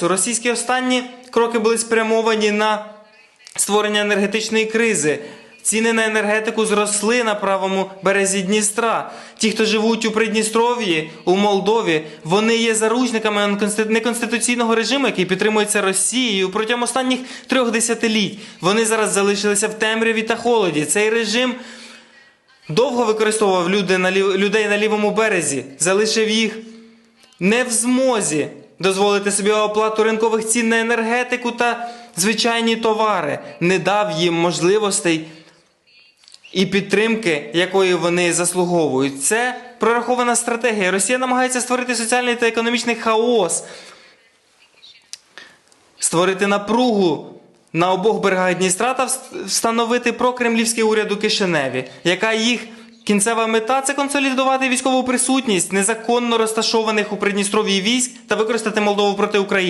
Одесу. Російські останні кроки були спрямовані на створення енергетичної кризи. Ціни на енергетику зросли на правому березі Дністра. Ті, хто живуть у Придністров'ї, у Молдові, вони є заручниками неконституційного режиму, який підтримується Росією протягом останніх трьох десятиліть. Вони зараз залишилися в темряві та холоді. Цей режим довго використовував людей на лівому березі, залишив їх не в змозі дозволити собі оплату ринкових цін на енергетику та звичайні товари, не дав їм можливостей і підтримки, якої вони заслуговують. Це прорахована стратегія. Росія намагається створити соціальний та економічний хаос, створити напругу на обох берегах Дністра та встановити прокремлівський уряд у Кишиневі, яка їх кінцева мета це консолідувати військову присутність незаконно розташованих у Придністров'ї військ та використати Молдову проти України.